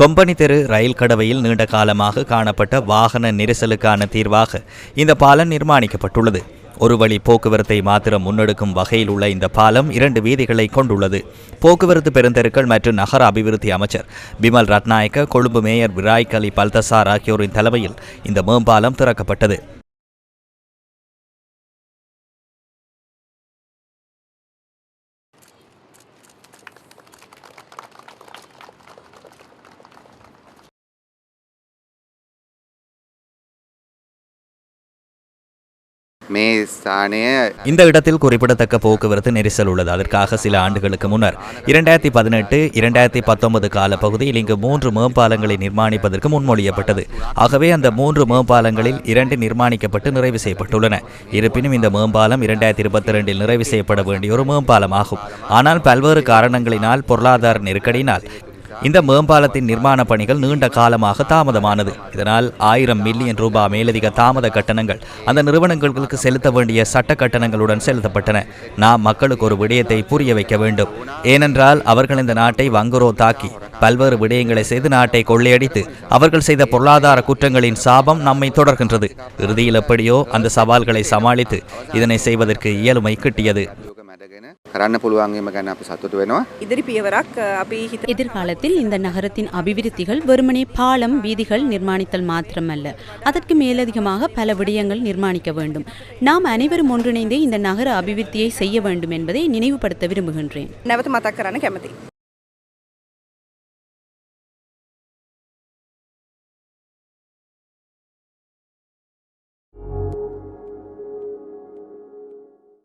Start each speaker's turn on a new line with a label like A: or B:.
A: Company தெரு ரயில் கடவையில் நீண்ட காலமாக காணப்பட்ட வாகன நெரிசலுக்கான தீர்வாக இந்த பாலம் நிர்மாணிக்கப்பட்டுள்ளது. ஒரு வழி போக்குவரத்தை மாத்திரம் முன்னெடுக்கும் வகையில் உள்ள இந்த பாலம் இரண்டு வீதிகளை கொண்டுள்ளது. போக்குவரத்து பெருந்தெருக்கள் மற்றும் நகர அபிவிருத்தி அமைச்சர் பிமல் ரத்நாயக்க கொழும்பு மேயர் விராய்க் அலி பல்தசார் ஆகியோரின் தலைமையில் இந்த மேம்பாலம் திறக்கப்பட்டது. இந்த இடத்தில் குறிப்பிடத்தக்க போக்குவரத்து நெரிசல் உள்ளது. அதற்காக சில ஆண்டுகளுக்கு முன்னர் இரண்டாயிரத்தி பதினெட்டு இரண்டாயிரத்தி பத்தொன்பது கால பகுதியில் இங்கு மூன்று மேம்பாலங்களை நிர்மாணிப்பதற்கு முன்மொழியப்பட்டது. ஆகவே அந்த மூன்று மேம்பாலங்களில் இரண்டு நிர்மாணிக்கப்பட்டு நிறைவு செய்யப்பட்டுள்ளன. இருப்பினும் இந்த மேம்பாலம் இரண்டாயிரத்தி இருபத்தி ரெண்டில் நிறைவு செய்யப்பட வேண்டிய ஒரு மேம்பாலம் ஆகும் ஆனால் பல்வேறு காரணங்களினால் பொருளாதார நெருக்கடியினால் இந்த மேம்பாலத்தின் நிர்மாண பணிகள் நீண்ட காலமாக தாமதமானது. இதனால் ஆயிரம் மில்லியன் ரூபாய் மேலதிக தாமத கட்டணங்கள் அந்த நிறுவனங்களுக்கு செலுத்த வேண்டிய சட்ட கட்டணங்களுடன் செலுத்தப்பட்டன. நாம் மக்களுக்கு ஒரு விடயத்தை புரிய வைக்க வேண்டும். ஏனென்றால் அவர்கள் இந்த நாட்டை வங்குரோ தாக்கி பல்வேறு விடயங்களை செய்து நாட்டை கொள்ளையடித்து அவர்கள் செய்த பொருளாதார குற்றங்களின் சாபம் நம்மை தொடர்கின்றது. இறுதியில் எப்படியோ அந்த சவால்களை சமாளித்து இதனை செய்வதற்கு இயலுமை கிட்டியது.
B: කරන්න පුළුවන්ගේම ගැන අපි සතුට වෙනවා
C: ඉදිරි පියවරක් අ, අපි හිත
D: எதிர்காலத்தில் இந்த நகரத்தின் அபிவிருத்திகள் வெறுமனே பாலம் வீதிகள் நிர்மாணித்தல் மாத்திரமல்ல அதற்கு மேலதிகமாக பல விடயங்கள் நிர்மாணிக்க வேண்டும் நாம் அனைவரும் ஒன்றிணைந்தே இந்த நகர அபிவிருத்தியை செய்ய வேண்டும் என்பதை நினைவுபடுத்த விரும்புகின்றேன்